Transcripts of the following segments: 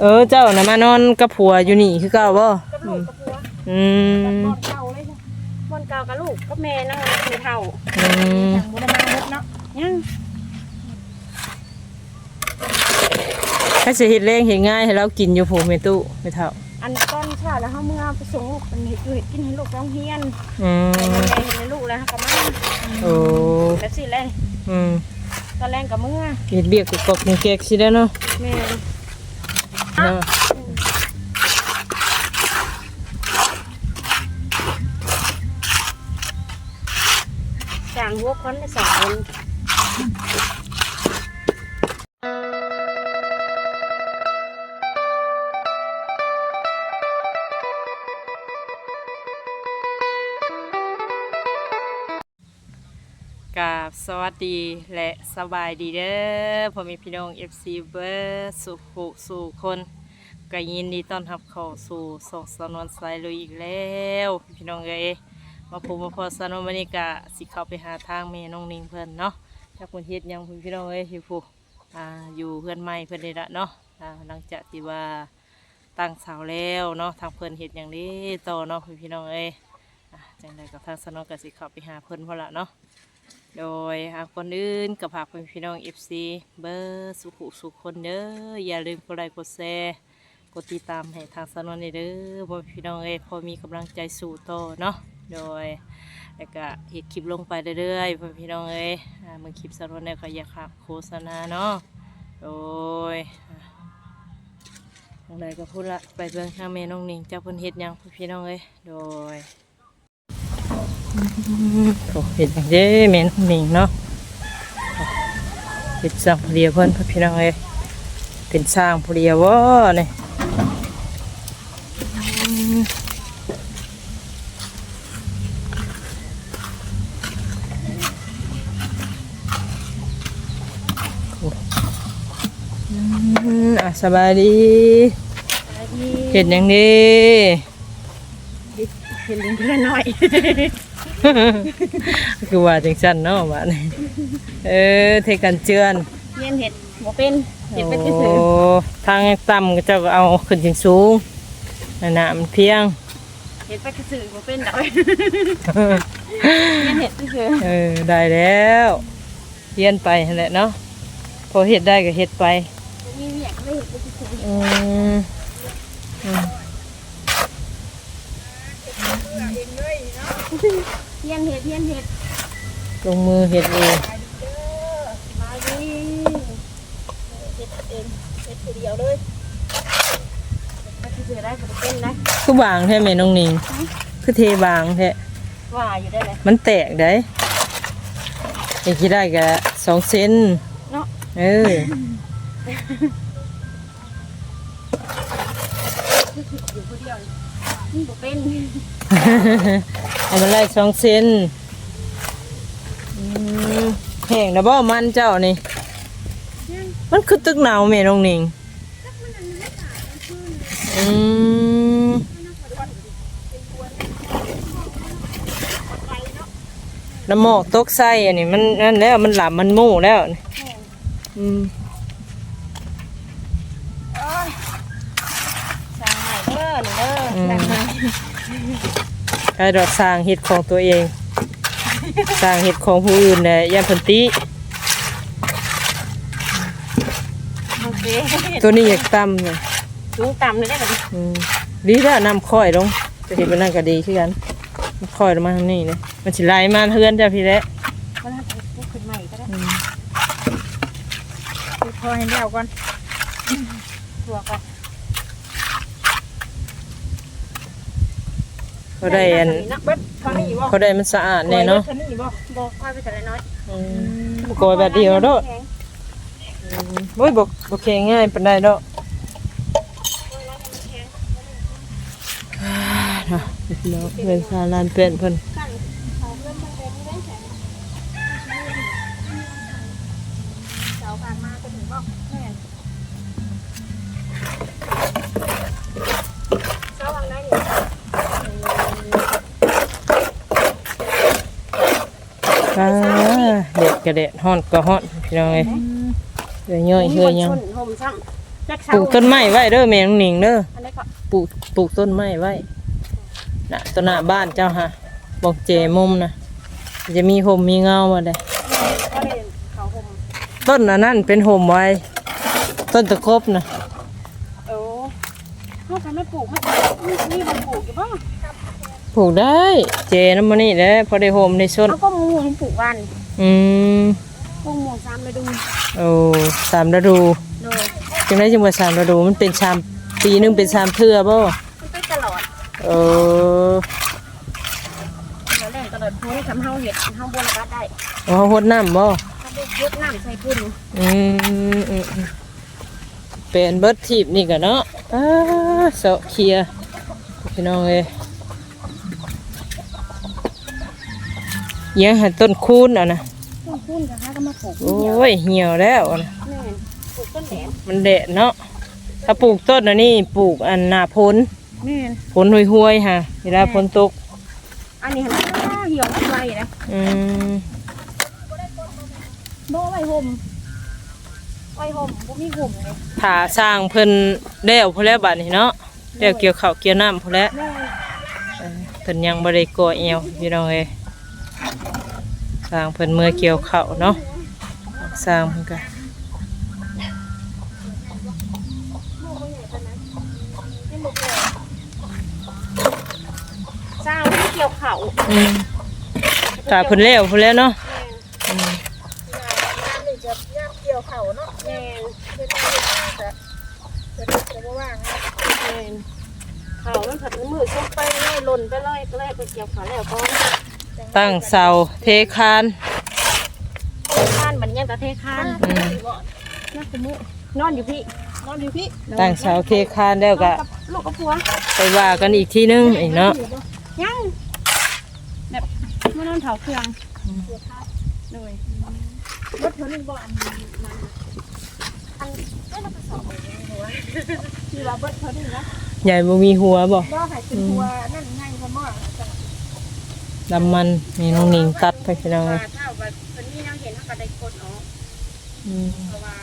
เออเจ้าน่ะมานอนกับผัวอยู่นี่คือเก่าบ่กับลูกกับผัวอืมบอนเก่าเลยจ้ะบอนเก่ากับลูกกับแม่นั่งกินข้าวอืมจังบ่ได้มาเบิดเนาะยังถ้าสิเฮ็ดแรงเฮ็ดง่ายให้เรากินอยู่ผู้แม่ตู้ไม่เท่าอันตอนเช้าแล้วเฮาเมื่อไปส่งลูกเป็นเฮ็ดอยู่เฮ็ดกินให้ลูกโรงเรียนอืมให้แม่เฮ็ดให้ลูกแล้วเฮาก็มาโอ้แบบสิแหละอืมตอนแรงก็เมื่อเฮ็ดเบียกกอกๆเก๊กๆสิได้เนาะแม่ เนาะจางหัวคนได้สองคน กาบสวัสดีและสบายดีเด้อพ่อแม่พี่น้อง FC เบอร์สุขุสู่คนก็ยินดีต้อนรับเข้าสู่สองสนวนสายลุยอีกแล้วพี่น้องเอ้ยมาพบมาพอสนวนวันนี้กะสิเข้าไปหาทางแม่น้องนิงเพิ่นเนาะจากคนเฮ็ดยังพี่น้องเอ้ยอยู่ผู้อ่าอยู่เพื่อนใหม่เพิ่นนี่ละเนาะอ่าหลังจากที่ว่าตั้งเสาแล้วเนาะทางเพิ่นเฮ็ดอย่างนี้ต่อเนาะพี่น้องเอ้ยจังไดกับทางสนวนก็สิเข้าไปหาเพิ่นพอละเนาะ โดยหากคนอื่นกับผากเป็นพี่น้อง FC เบอร์สุขุสุขคนเด้ออย่าลืมกดไลค์กดแชร์กดติดตามให้ทางสนวนเด้อเพอพี่น้องเอ้ยพอมีกำลังใจสู่โตเนาะโดยแล้วก็เห็ดคลิปลงไปเรื่อยๆพอพี่น้องเอ้ยอ่าเมื่อคลิปสนวนเนี่ยก็อยากหักโฆษณาเนาะโดยอ่าทางใดก็พูดละไปเบิ่งทางเมน้องหนิงเจ้าพนเฮ็ดยังพ่อพี่น้องเอ้ยโดย โอ้เห็นอย่างเด้แม่นหมิงเนาะเป็นสร้างผู้เดียวเพิ่นพ่อพี่น้องเอ้ยเป็นสร้างผู้เดียววะเนี่ยอืมอะสบายดีอะไรที่เห็นอย่างนี้เห็นลิงเพื่อนหน่อย คือว่าจังซั่นเนาะว่านี่เออเทกันเจือนเรียนเห็ดบ่เป็นเห็ดเป็นโอ้ซื่อทางต่ำก็เจะเอาขึ้นถึงสูงนั่นน่ะมันเพียงๆเห็ดไปซื่อๆบ่เป็นดอกเรียนเห็ดซื่อเออได้แล้วเรียนไปนั่นแหละเนาะพอเฮ็ดได้ก็เฮ็ดไปๆมีเวียกไม่เห็ดไปซื่ออืมอืม ๆเรียนเห็ดเรียนเห็ดลงมือเฮ็ดเอง มาดิเห็ดเองเห็ดผู้เดียวเลยเห็ดไปซื่อๆได้บ่ได้เป็นนะคือบางแท้แม่น้องนิงคือเทบางแท้ว่าอยู่ได้เลยมันแตกได้อยากสิได้ก็สองเซนเนาะเอออยู่ผู้เดียวนี่บ่เป็น เอามาไล่สองเซนอืมแห้งนะบ่มันเจ้านี่ มันคือตึกหนาวแม่น้องนิงอืมน้ำหมอกตกใส่อันนี้มันนั่นแล้วมันหลับมันมู่แล้วอืม สร้างใหม่เด้อนี่เด้อสร้างใหม่ ใครดอกสร้างเห็ดของตัวเอง สร้างเห็ดของผู้อื่นเนี่ยยันพันติ โอเคตัวนี้อยากต่ำเลยสูงต่ำเลยได้แบบอืมดีแล้วนำค่อยลงจะเห็นมันนั่นก็ดีขึ้นกันมันค่อยลงมาทางนี้เลยมันสิไหลมาเฮือนจ้ะพี่แหละก็น่าจะพูดขึ้นใหม่ก็ได้ดูพอให้แล้วก่อนตัวก่อน เขาได้อันนักเบ็ดเท่านี้บ่เขาได้มันสะอาดแน่เนาะเท่านี้บ่บ่ค่อยไปแต่ละน้อยอืมโกยแบบเดียวเด้ออืมโอ้ยบอกบอกแข็งง่ายปานใดเด้ออ่าเนาะพี่น้องเป็นสาลานเป็นเพิ่นเสาผ่านมาจะถึงบ่แม่นเสาทางไหนนี่ อ่าเด็ดกระเด็ดฮ้อนก็ฮ้อนพี่น้องเอ้ยเฮ้ยย่อยเฮ้ยยังชนห่มซ้จักปเช้าลูกต้นไม้ไว้เด้อแม่น้องหนิงเด้ออันนี้ก็ปลูกปลูกต้นไม้ไว้น่ะต้นหน้าบ้านเจ้าฮะบอกเจมุมนะจะมีห่มมีเงาบ่ได้ก็ได้เขาห่มต้นอันนั้นเป็นห่มไว้ ต้นตะครบนะเออเขาทำไม่ปลูกมันมีมีบางปลูกอยู่บ้างปลูกได้ เจน้ำมันนี่แหละพอได้ห่มได้ชนเขาก็มูมันปลูกวัน อืมปลูกหมูซ้ำเลยดูโอ้สามฤดูโดยจังไดจังว่าสามฤดูมันเป็นชามปีหนึงเป็นชามเทื่อบ่มันไปตลอดเออแล้วแรงตลอดพ้นทำเฮาเห็ดเฮาบนระบาดได้เอาหดน้ำบ่ถ้าได้เยอะน้ำใส่พุ่นอืมอืมอืมเป็นเบิดทีบนี่กันเนาะอ้าเสาะเคลียร์พี่น้องเอ้ย ยังหันต้นคูนอะนะต้นพุ่นกับฮะก็มาปลูกโอ้ยเหี่ยวแล้วอะนะแม่นปลูกต้นแหนมันแดดเนาะถ้าปลูกต้นอันนี้ปลูกอันหน้าพ้นแม่นพ้นห่วยๆฮะเวลาพ้นตกอันนี้หันเหี่ยวไม่ไวนะอืมบ่ไว้ห่มไว้ห่มบ่มีห่มเลยถ้าสร้างเพิ่นแล้วพอแล้วบัดนี้เนาะแล้วเกี่ยวข้าวเกี่ยวน้ำพอแล้วแม่เออเพิ่นยังบ่ได้ก่อเอวพี่น้องเอ้ย สร้างเพิ่นเมื่อเกี่ยวข้าวเนาะสร้างเพิ่นก็สร้างที่เกี่ยวเขาอืมถ้าเพิ่นแล้วพอแล้วเนาะอืมจะย่างเกี่ยวเขาเนาะแม่นเวลาเฮ็ดงานจะจะจะบ่ว่างนะแม่นเขามันผัดมือซุกไปเลยหล่นไปเลยก็เลยไปเกี่ยวเขาแล้วก็ ตั้งเสาเทคานข้านมันยังตะเทข้านอืมนักสมุนอนอยู่พี่นอนอยู่พี่ตั้งเสาเทคานแล้วก็ลูกกับผัวไปว่ากันอีกทีนึงอีกเนาะยังแบบมานอนเถาเครื่องเลยรถเธอหนึ่งบ่อันมันอันได้รับกระสอบเลยหัวที่ว่าเบิดเธอหนึ่งนะใหญ่บ่มีหัวบ่บ่ใหายเป็นหัวนั่นไงพ่อหมอจัง ดำมันนี่น้องหนิงตัดไปพี่น้องเอ้ยถ้าว่าคนนี้เราเห็นเขาก็ได้กดเนาะอืมเพราะว่า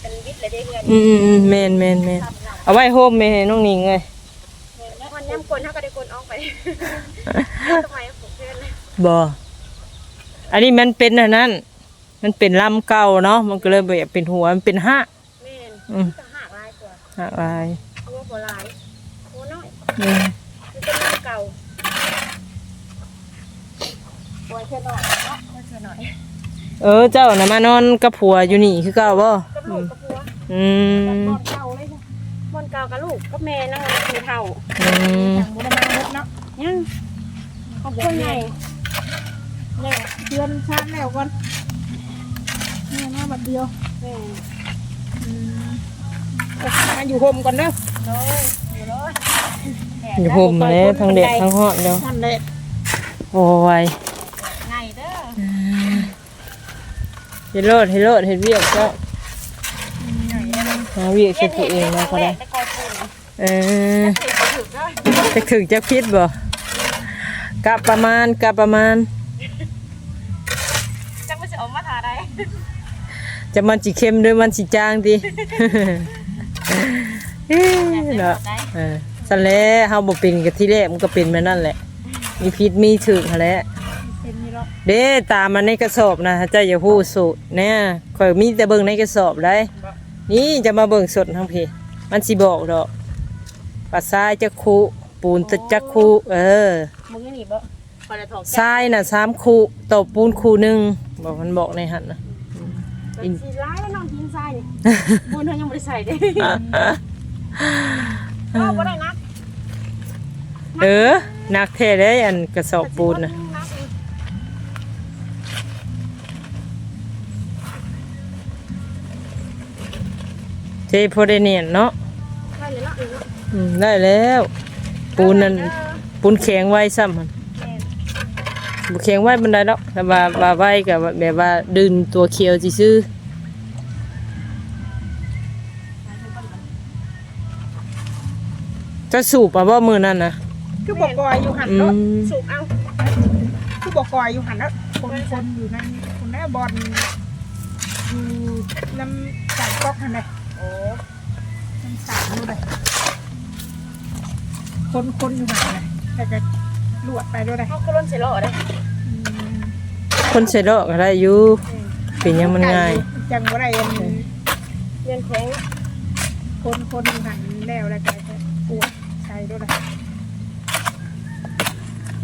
เป็นวิทย์เลยได้เงินอืมอืมอืมแม่นแม่นแม่นเอาไว้โฮมแม่ให้น้องหนิงเลยวันย้ำกลเขาก็ได้กลออกไปทำไมผมเพื่อนเลยบ่ อันนี้มันเป็นอันนั้น มันเป็นลำเก่าเนาะ มันก็เลยแบบเป็นหัว มันเป็นห้าแม่นอืมจะหักลายกว่าหักลายหัวโบราณหัวน้อยอืมคือเป็นน้ำเก่า ปวยเท่าหน่อยเนาะเท่าหน่อยเออเจ้าน่ะมานอนกับผัวอยู่นี่คือเก่าบ่กับลูกกับผัวอืมบอนเก่าเลยค่ะบอนเก่ากับลูกกับแม่นั่งคือเท่าอืมบุรมาเล็กเนาะยังขอบคุณใหญ่เนี่ยเดือนชาติแล้วก่อนเนี่ยมาบัดเดียวแม่มาอยู่โฮมก่อนเด้อเลยอยู่เลยอยู่โฮมมาแล้วทั้งเด็กทั้งฮอดแล้วท่านเลยโอ้ย ไงเด้อ เฮ็ดโลดเฮ็ดโลดเฮ็ดเวียกเจ้าไงเด้อหาเวียกเฮ็ดตัวเองแล้วก็ได้ตะกอนปูนเออถึงเด้อจะถึงจะพิษบ่กะประมาณกะประมาณจังไม่จะออกมาทาได้จะมันสิเค็มหรือมันสิจางดีเอ้ยเนาะเออสันแหล้วเฮาบ่เป็นกะที่แรกมันก็เป็นมานั่นแหละมีพิษมีถึกหั้นแหละ เป็นนี่หรอกเด้ตามมาในกระสอบนะเจ้าอย่าพูดสูตรเนี่ยข่อยมีแต่เบิ่งในกระสอบได้ นี่จะมาเบิ่งสดทั้งพี่มันสิบอกดอกปลาทรายจักคุปูนตะจักคุเออมึงนี่บ่พอจะถอกทรายน่ะสามคุต่อปูนคูหนึงบอกมันบอกในหันนะเป็นสีร้ายแล้วนอนทิ้งทรายนี่ปูนเธอยังไม่ได้ใส่เด้ก็บ่ได้นักเออนักเทได้อันกระสอบปูนนะ พอได้เนียนเนาะได้เลยเนาะอืมได้แล้ว ปูนนั่นปูนแข็งไว้ซ้ำมันบุแข็งไว้บันไดแล้วแต่ว่าว่าไว้กับแบบว่าดึงตัวเขียวสิซื้อจะสูบมาบ่มือนั่นนะ คือบอกกอยอยู่หันเนาะอืม สูบเอาคือบอกกอยอยู่หันแล้วคนคนอยู่นั่นคนหน้าบอลอยู่ลำจากก๊อกหันเลย โอ้เลยคนคนอยู่หันเลยแต่ก็ลวดไปด้วยเลยเขาก็ล้นใส่ล้อได้คนใส่ดอกก็ได้อยู่เป็นหยังมันง่าย จังว่าไรอันเรียนแข็งคนคนอยู่หันแล้วแล้วก็จะปวดใช้ด้วยเลย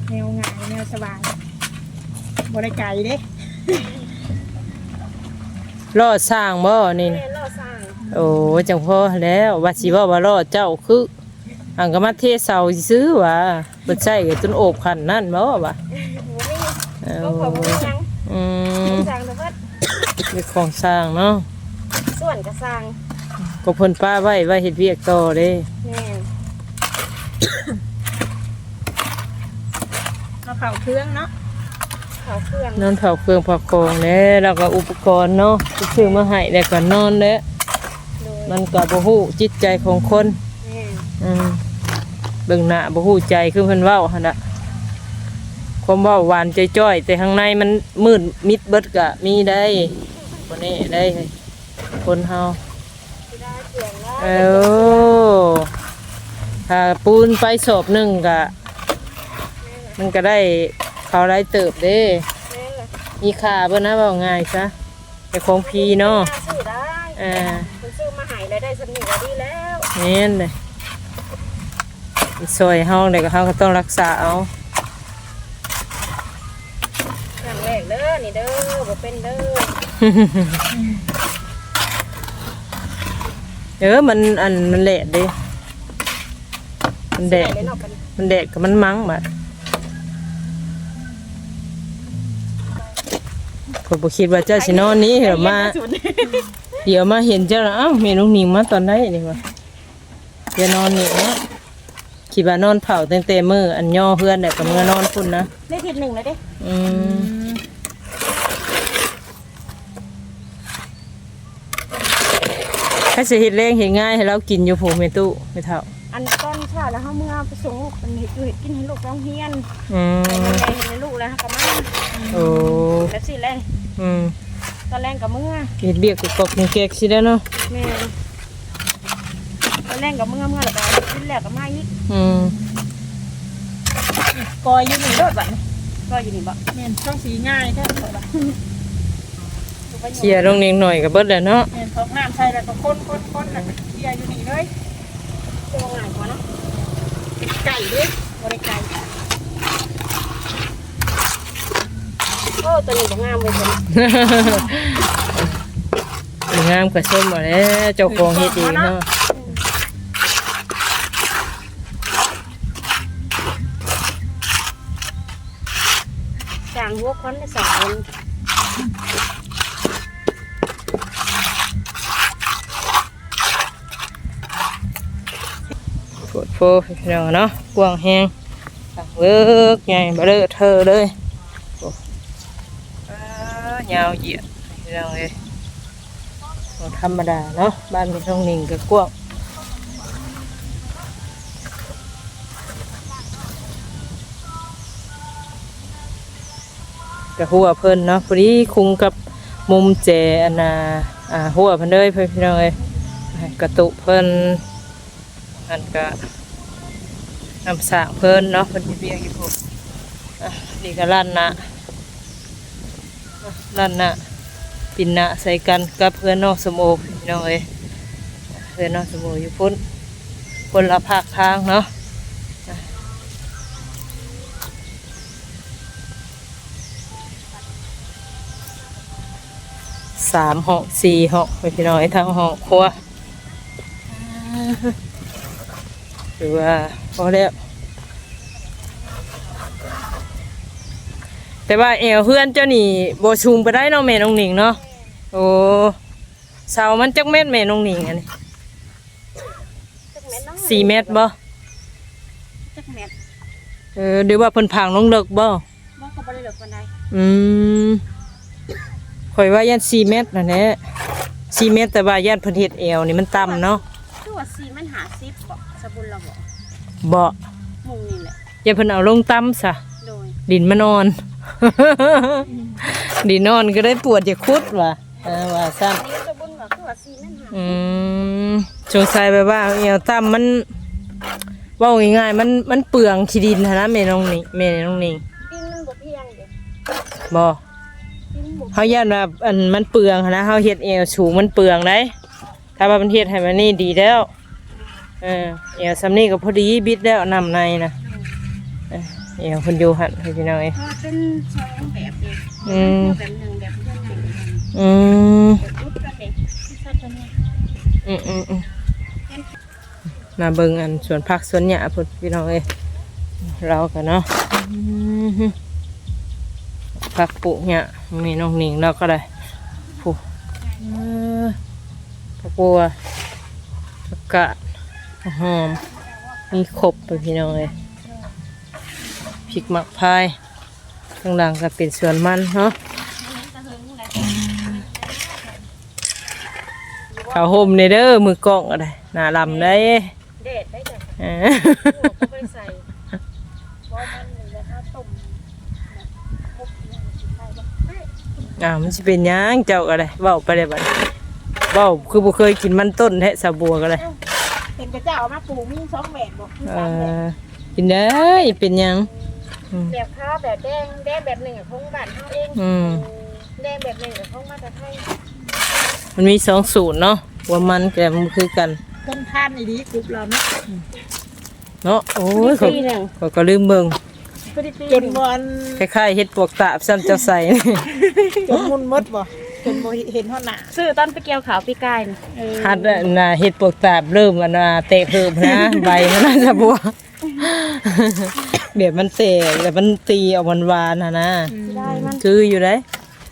แนวง่ายแนวสบายบริไก่เด้ รอดสร้างบ่นี่เรียนล้อสร้าง โอ้จังพอแล้วว่าสิว่าว่ารอดเจ้าคืออังก็มาเทเสาซื้อว่าบ่ใช่ก็จนโอบขันนั่นบ่ว่าหัวไม่เอ้ก็ขอบ่มีหยังอืมสร้างแต่ว่ามีของสร้างเนาะส่วนก็สร้างก็เพิ่นป้าไว้ไว้เฮ็ดเวียกต่อเด้แม่นมาเผาเครื่องเนาะเขาเครื่องนอนเผาเครื่องเผากองแหล้แล้วก็อุปกรณ์เนาะที่ซื้อมาให้แล้วก็นอนแล้วโดย มันก็บ่ฮู้จิตใจของคนแม่นอืมเบิ่งหน้าบ่ฮู้ใจคือเพิ่นเว้าหั่นน่ะความเว้าหวานจ้อยๆแต่ข้างในมันมืดมิดเบิดก็มีได้บ่แน่ได้คนเฮาสิได้เสียงแล้วเอ้าถ้าปูนไปศพหนึงก็มันก็ได้เขาวหลายเติบเด้ แม่นล่ะมีค่าเบิ่นนะเว้าง่ายซะแต่ของพี่เนาะ น่าซื้อได้อ่าคนซื้อมาใหาย แล้วได้สนิทก็ดีแล้วแม่นเลยซอยเฮาเด็กเฮาก็ต้องรักษาเอาอย่างแรกเด้อนี่เด้อบ่เป็นเด้อเออมันอันมันแหลดเดิมันแดดเลยเนาะกันมันแดดกับมันมั้งบัดผมบ่คิดว่าเจ้าสินอนนี้เดี๋ยวมา เดี๋ยวมาเห็นเจ้าแล้วอ้าวเมนูหนิงมาตอนไหนนี่วะอย่านอนนี่เนาะคิดว่านอนเผาตั้งแต่มืออันย่อเพื่อนแต่กับเมื่อนอนพุ่นนะได้ทิศหนึ่งเลยเด้อืมถ้าสิเฮ็ดแรงเฮ็ดง่ายให้เรากินอยู่ผูเมตู้ไม่เท่าอันตอนเช้าแล้วเฮาเมื่อไปส่งลูกมันเฮ็ดอยู่เฮ็ดกินให้ลูกร้องเฮียนอืมให้มันใหญ่เห็นให้ลูกแล้วเฮาก็มาโอ้แล้วสิแรงอืม ตอนแรงก็เมื่อเฮ็ดเบียกกบๆนี่แกกสิได้เนาะแม่นตอนแรงก็เมื่อเมื่อแล้วก็กินแล้วก็มาอีกอืมกอยอยู่นี่รถบัดนี้ก็อยู่นี่บ่แม่นช่องสีง่ายแค่ไหนบัดลูกไปเคลียร์ลงนิดหน่อยก็เบิดแล้วเนาะแม่นท้องน้ำใส่แล้วก็คนคนคนน่ะเคลียร์อยู่นี่เลยตัวง่ายกว่าเนาะไก่เด้บริไก่ โอ้ตัวนี้บ่งามเลยตัวนี้งามกว่าส้มบ่แล้วเจ้าของเฮ็ดเองเนาะสร้างหัวควันได้สองคนปวดโฟพี่น้องเนาะกว้างแฮงตักเลิกใหญ่บ่เด้อเธอเลยโอ้อ่า ยาวเหยียดพี่น้องเอ้ยธรรมดาเนาะบ้านพี่องนิ่งก็กว้างกับหัวเพิ่นเนาะพอดีคุงกับมุมแจอันน่ะอ่าหัวเพิ่นเด้ยเพิ่นพี่น้องเอ้ยกระตุเพิ่นอันก็นำสางเพิ่นเนาะเพิ่นเบียกอยู่พวกนี่ก็ลั่นนะ อะลั่นนะปินนะใส่กันกับเพื่อนนอกสมโอพี่น้องเอ้ยเพื่อนนอกสมโออยู่พุ่นคนละภาคทางเนาะสามห้องสี่ห้องไปพี่น้องไอ้ทางหองครัวถือว่าพอแล้ว แต่ว่าเอวเพื่อนเจ้านี่โบชูมไปได้เนาะแม่น้องหนิงเนาะโอ้เสามันจักเม็ดแม่น้องหนิงอันนี้จักเม็ดเนาะสี่เม็ดบ่จักเม็ดเออเดี๋ยวว่าเพิ่นพังลงเลิกบ่บ่ก็บ่ได้เหลือปานใดอืมข่อยว่ายันสี่เม็ดนั่นแหละสี่เม็ดแต่ว่ายันเพิ่นเฮ็ดเอวนี่มันต่ำเนาะคือว่าสีมันหา10บ่สบุญเราบ่บ่มุงนี่แหละอย่าเพิ่นเอาลงต่ำซะโดยดินมานอน ดินนอนก็ได้ปวดจะคุดว่ะเออว่าซ้อันนี้สบุญก็คือว่าสีมันหาำอืมสงสัยแบบว่าเอวต่ำมันเว่าง่ายๆมันมันเปลืองขี้ดินหั้นนะแม่น้องนี่แม่น้องนี่ดินมันบ่เพียงเด้บ่ดินบ่เฮาย่านว่าอันมันเปลืองหั้นนะเฮาเฮ็ดเอวสูงมันเปลืองได้ถ้าว่ามันเฮ็ดให้มันนี่ดีแล้วเออเอวซำนี้ก็พอดีบิดแล้วนำในนะ เออเอวเพิ่นอยู่หั่นให้พี่น้องเอ้ยเพราะว่าเป็นสองแบบเด้อืมแบบหนึ่งแบบเพื่อนใหญ่อืมแบบรุดกันเด้ที่ชอบตัวเนี้ยอืมอืมอืมมาเบิ่งอันสวนผักสวนหญ้าพุ่นพี่น้องเอ้ยเรากันเนาะอืมผักปลูกหญ้ามีน้องหนิงเราก็ได้ผู้เออผักบัวผักกาดผักหอมมีครบเลยพี่น้องเอ้ย พริกหมักพายข้างหลังก็เป็นสวนมันเนาะข้าวห่มในเด้อมือกล้องอะไรหน้าลำได้เด็ดได้จ้ะเออหัวก็ไปใส่เพราะมันหนึ่งแล้วถ้าต้มแบบครบเนี่ยมันสิได้บ่ได้อ้าวมันสิเป็นหยังเจ้าก็ได้เว้าไปเลยบัดนี้เว้าคือบ่เคยกินมันต้นแท้สาบัวก็เลยเห็นกระเจ้าเอามาปลูกมีสองแบบบอกมีเอสามแบบอกินได้เป็นหยังอืม แบบข้าวแบบแดงแดงแบบหนึ่งอะของบ้านเฮาเองอืม แดงแบบหนึ่งอะของมาจากไทยมันมีสองสูตรเนาะว่ามันกับมันคือกัน ต้นทานอีดีกรุบเราเนาะเนาะโอ้ยเขาปีหนึ่งเขาก็ลืมเบิ่งพอดีปีจนบอลคล้ายๆเฮ็ดปวกตาบซ้ำเจ้าใส่นี่จนมุนมดบ่จนบ่เห็นเท่าหน้าซื้อตอนไปเกี่ยวขาวปีกายนี่เออหัดน่ะเฮ็ดปวกตาบเริ่มมันว่าเตะเพิ่มนะ ใบมันน่าจะบัว เดี๋ยวมันเตะแล้วมันตีออกหวานๆน่ะนะสิได้มันคืออยู่ได้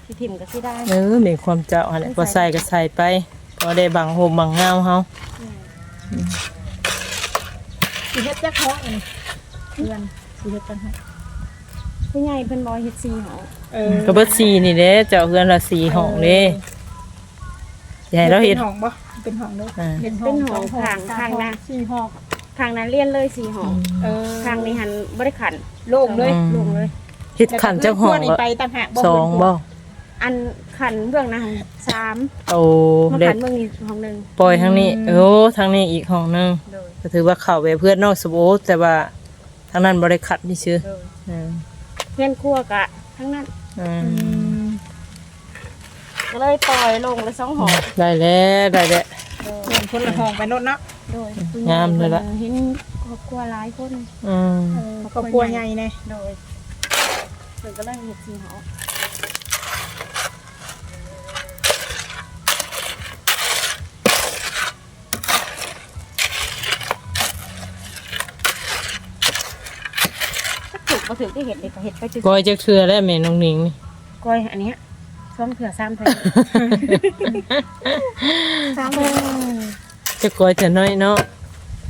สิถิ่มก็สิได้เออมีความเจ้าหั่นแหละบ่ใส่ก็ใส่ไปพอได้บังโฮมบังเงาเฮาสิเฮ็ดจักห้องอันนี้เพื่อนสิเฮ็ดจังไห้ผู้ใหญ่เพิ่นบ่เฮ็ดซีเฮาเออก็เบิดสีนี่เด้เจ้าเฮือนละสีห้องเด้อย่าให้เราเฮ็ดเป็นห้องบ่เป็นห้องเด้ออ่าเป็นหอข้างข้างนะสี่ห้อง ข้างนั้นเลียนเลยสีหอเออข้างนี้หันบ่ได้ขันโล่งเลยลงเลยเฮ็ดขันจักห้องแล้วก็เพื่นนี่ละไปต่างหากสองบ่อันขันเบื้องหน้าสามโอ้มาเด็ขัดนเบื้องนี้ห้องหนึ่งปล่อยทางนี้ โอ้ทางนี้อีกห้องหนึงโดยก็ถือว่าเข้าไปเพื่อนนอกสโบแต่ว่าทางนั้นบ่ได้ขัดนี่ชื่อโดยอืมเพื่อนครัวกะทั้งนั้นอือืมมก็เลยปล่อยลงเลยสองหอได้แล้วได้แล้วเพื่อนคนละห้องไปโน่นเนาะ โดยงามเลยล่ะ เห็นครอบครัวหลายคนอืมเออครอบครัวใหญ่แน่โดยเพิ่นก็เลยเฮ็ดสีหอถ้าถูกบ่ถูกก็เห็ดเด็กก็เห็ดไปจุดก้อยจักเทื่อแล้วแม่น้องหนิงนี่ก้อยอันเนี้ยซ้อมเถื่อซ้ำเถื่อ ซ้ำเถื่อ จะก้อยเทื่อน้อยเนาะ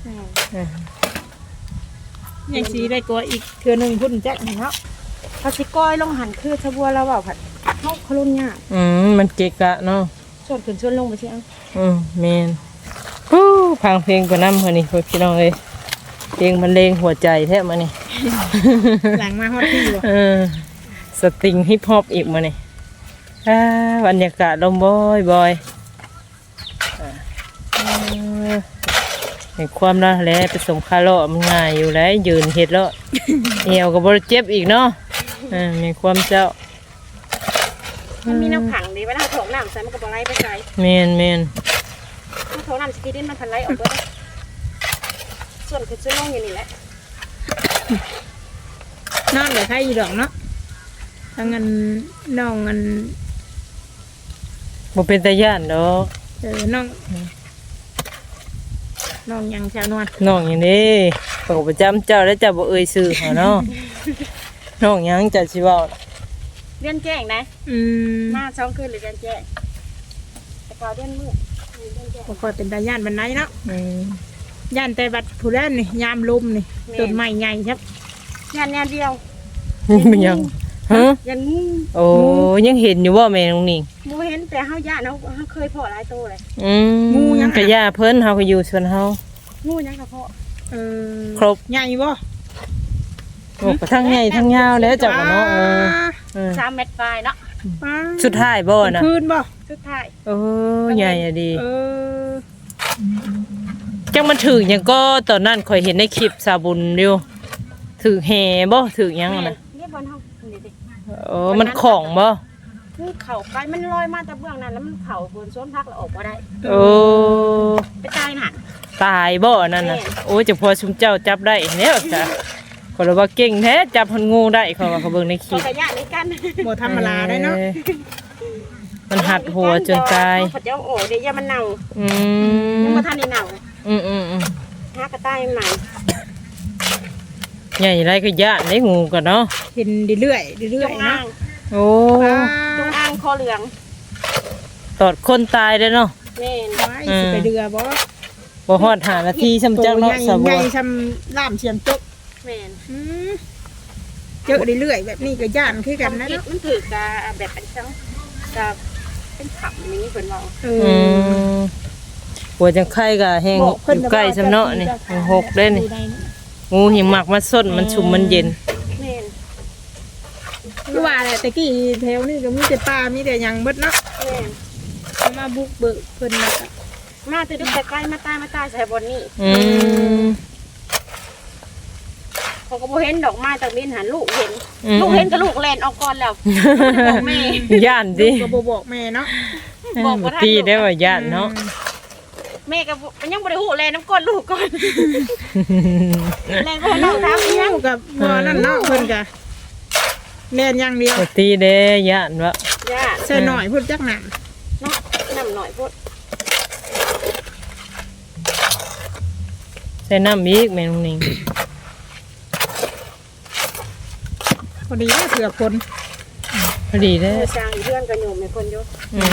อ่ายังสีได้กว่าอีกเทื่อหนึงพุ่นจักเนาะพอสิก้อยลงหันคือชะบัวเราเปล่าผัดเขาเขารุ่นยากอืมมันเกะกะเนาะส่วนขึ้นส่วนลงไปเชียงอืมแม่นฮู้พังเพลงกว่าน้ำเพิ่นนี่พี่น้องเอ้ยเพลงมันเลงหัวใจแท้มานี่หลังมาฮอดที่บ่เออสตริงฮิปฮอปอีกมาเนี่ยอ่าบรรยากาศลมบอยบอยอ่าเออเห็นความน่าแหล้วไปสมคาร์โลมันง่ายอยู่แล้วยืนเห็ดแล้วเอวกับบริเจ็บอีกเนาะอ่ามีความเจ้ามันมีน้ำขังดีเวลาถงน้ำใส่มันก็บไหลไปไกลเมนเมนถ้าถงน้ำสกีดินมันพันไหลออกไปส่วนขึ้นส่วนลงอยู่นี่แหละนอนกับใครอยู่ดอกเนาะทั้งอันน้องอันบ่เป็นตาย่านดอกเออน้อง น้องยังชาวนวลน้องอย่างนี้ปกประจำเจ้าแล้วเจ้าบ่เอ่ยชื่อเขาเนาะ น้องหยังเจะสิเว้าเรียนแจ้งนะอืมมาช่องคืนหรือเรียนแจ้งแต่เก่าเรียนมืดเรียนแจ้งบ่ค่อยเป็นตาย่านบันไดเนาะอืมย่านแต่บัดผู้แล่นนี่ยามลมนี่ต้นไม้ใหญ่ครับงานงานเดียวมันยังฮะยันงูโอ้ยังเห็นอยู่ว่าแม่น้องนิ่งมูเห็ นแต่เฮาย่านเฮาเฮาเคยเพาะหลายตัวเลย อืมกะย่าเพิ่นเฮาก็อยู่ส่วนเฮางูยังกระเพาะเออครบใหญ่บ่โอ้ก็ทั้งใหญ่ทั้งยาวแล้วเจ้าก็เนาะเออเออสามเม็ดปลายเนาะป้าสุดท้ายบ่กลางนะคืนบ่สุดท้ายโอ้ใหญ่อะดี เออจังมันถึงหยังก็ตอนนั้นข่อยเห็นในคลิปสาบุญอยู่ถึงแห่บ่ถึงหยังอะนะนี่บนห้องนี่ดิเออมันของบ่ คือเข่าไปมันลอยมาแต่เบื้องนั้นแล้วมันเข่าบนส้นพักแล้วออกมาได้ โอ้ไปตายน่ะ ตายบ่อันนั่นน่ะแม่โอ้ยเจะพอชุมเจ้าจับได้แล้วจ้ะก็เลยว่าเก่งแท้จับพันงูได้เขาว่าเขาเบิ่งในคก็ลิปกระยะในกันบ่ธรรมดาได้เนาะออมันหัดหัวจนตายเขาจะเอาออกเดี๋ยวอย่ามันเน่าอืยังมมาทันได้เน่าอืมอืมอืมหากระต่ายใหม่ใหญ่ไรก็ย่านได้งูกันเนาะเห็นเรื่อยๆจเรื่อยงๆอ่าเนาะง โอ้จงอ่างคอเหลืองตอดคนตายเลยเนาะ แม่นไว้สิไปเรือบ่บ่ฮอดหานาทีสำจักเนาะสะใหบัวญ่ๆซ้ำล่ามเสียมจกแม่นอืมเจอเรื่อยๆแบบนี้ก็ย่านคือกันนะคิดเนาะมันถือกะแบบเป็นจังกับเป็นขับอย่างนี้เพิ่นว่าเออือมหัวจังไข่ก็แห้งบอกอเพิ่นยู่ใกล้ซำเนาะนี่มันหกได้นี่ งูหิมักมาสดมันชุ่มมันเย็นแม่น คือว่าแหละแต่กี้แถวนี้ก็มีแต่ป่ามีแต่หยังเบิดเนาะแม่นมาบุกเบิกเพิ่นแล้วก็มาแต่ดึกแต่ไกลมาตายมาตายใส่บนนี่อืม เขาก็บ่เห็นดอกไม้ตะบินหันลูกเห็น อืม ลูกเห็นก็ลูกแลนออกก่อนแล้วบอกแม่ ย่านดิก็บ่บอกแม่เนาะบอกบ่ทัน ตีได้ว่าย่านเนาะแม่ก็บ่มันยังบ่ได้ฮู้แลนน้ำก้นลูกก่อนแลนก็เล่าตามอืยัมงกับบ่นั่นเนาะเพิ่นก็ แล่นอย่างเดียวบ่ตีเด้ย่านวะย่าเสื้อหน่อยพุ่นจักหนังเนาะน้ำหน่อยพุดใส่น้ำอีกแม่นงนิง พอดีได้เผื่อคนพอดีเด้มือสร้างอีเพื่อนก็โยมในคนอยู่อืม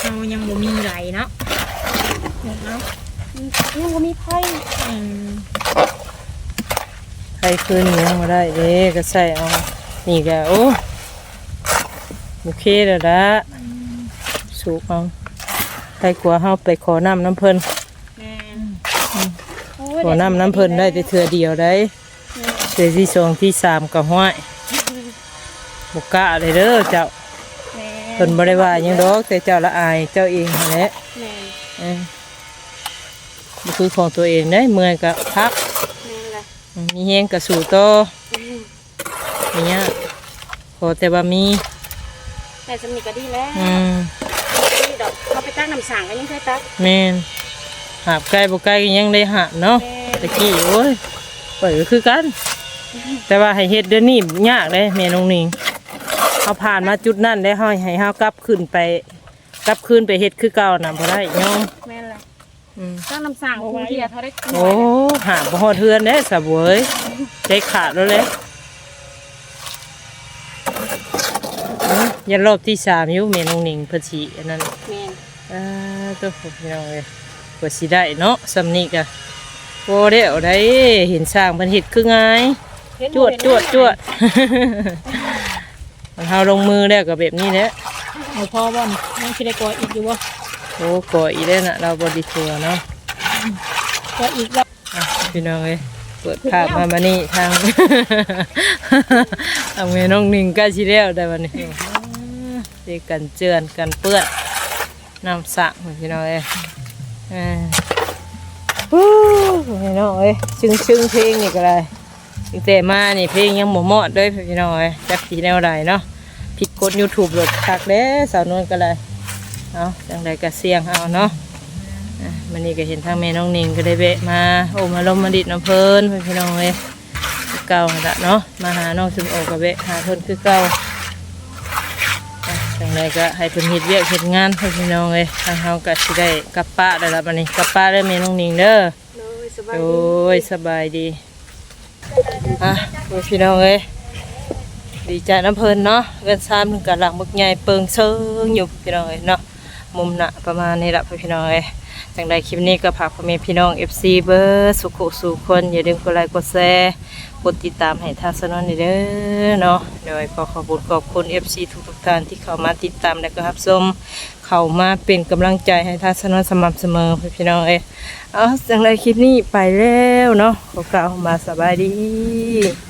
เฮายังบ่มีไหลเนาะเนาะยังบ่มีไผอืมใครคืนยังมาได้เด้ก็ใส่เอานี่ก็โอ้โอเคแล้วละสูบเอาใครกลัวเฮาไปขอน้ำน้ำเพิ่นแม่ขอน้ำน้ำเพิ่นได้แต่เทื่อเดียวได้เทื่อที่สองที่สามก็ห้อยบุกกะเลยเด้อเจ้าแม่เพิ่นบ่ได้ว่าหยังดอกแต่เจ้าละอายเจ้าเองนั่นแหละแม่เออบ่คือของตัวเองได้เมื่อยก็พักแม่ล่ะอื มมีแฮงก็สู้ต่ออย่างเงี้ยขอแต่ว่ามีแต่สำนีก็ดีแล้วอืมนี่ดอกเขาไปตั้งน้ำสางก็ยังเคยตักแม่นหาบไก่บ่ไก่ก็ยังได้หาบเนาะแม่ตะกี้โอ้ยเปิดก็คือกัน แต่ว่าให้เฮ็ดเดี๋ยวนี้ยากเลยแม่น้องนิงเขาผ่านมาจุดนั้นได้เฮาให้เฮากลับขึ้นไป กลับคืนไปเฮ็ดคือเก่าน่ะบ่ได้ยอมแม่ล่ะ อืมตั้งน้ำสางคูเทียเขาได้โอ้หาบ่ฮอดเทือนเด้สะบวยใจขาดแล้วเลยเอ้ยยันรอบที่สามอยู่แม่น้องนิงเพิ่นสิอันนั้นแม่อ่าตัวผมพี่น้องเลยกว่าสิได้เนาะสำนีกะโอ้เด้วได้เห็นสร้างมันเห็ดคือไงจวดจวดจวด มันเฮาลงมือแล้วก็แบบนี้แหละ เอาพอบ่นยังสิได้กออีกอยู่บ่ โอ้ก่ออีได้น่ะเราบไดิทัวเนาะกออีกแล้วอะพี่น้องเลยเปิดภาพมามานี่ทางทางแม่น้องหนิงใกล้ชิแล้วได้วันนี้เจกันเจือนกันเปื้อนน้ำสระพี่น้องเลยอ่าฮู้พี่น้องเอ้ยซึ้งซึ้งเพลงนี่ก็ได้ตั้งแต่มานี่เพลงยังหมเหมอดด้วยพี่น้องเอ้ยจักสีแนวใดเนาะผิดกฎ YouTube หลดคักเด้สาวนวลก็เลย เอาจังใดก็เสียงเอาเนาะอะมันนี่ก็เห็นทางแม่น้องนิงก็ได้แวะมาโอ้มาลมมาดิดน้ำเพลินพี่น้องเอ้ยคือเก่าหั่นละเนาะมาหาน้องซึมโอก็แวะหาเพิ่นคือเก่าอะจังใดก็ให้เพิ่นเฮ็ดเวียกเฮ็ดงานให้พี่น้องเอ้ยทางเฮาก็สิได้กลับป้าได้ละบัดนี้กลับป้าเด้อแม่น้องนิงเด้อเลยสบายโอ้ดียสบายดีอะโอ้ยพี่น้องเอ้ยดีใจน้ำเพลินเนาะเงินซามถึงกับหลังมึกใหญ่เปิงเซิงอยู่พี่น้องเอ้ยเนาะ มุมนะประมาณนี้ละพี่น้องเอ้จังใดคลิปนี้ก็ฝากพ่อแม่พี่น้อง FC เบอร์สุขุสุขคน อย่าลืมกดไลค์กดแชร์กดติดตามให้ทางสนนนี่เด้อเนาะโดยขอขอบคุณขอบคุณ FC ทุกทุกๆท่านที่เข้ามาติดตามและก็รับชมเข้ามาเป็นกำลังใจให้ทางสนนสม่ำเสมอพี่น้องเอ้เอาจังใดคลิปนี้ไปแล้วเนาะขอกล่าวมาสบายดี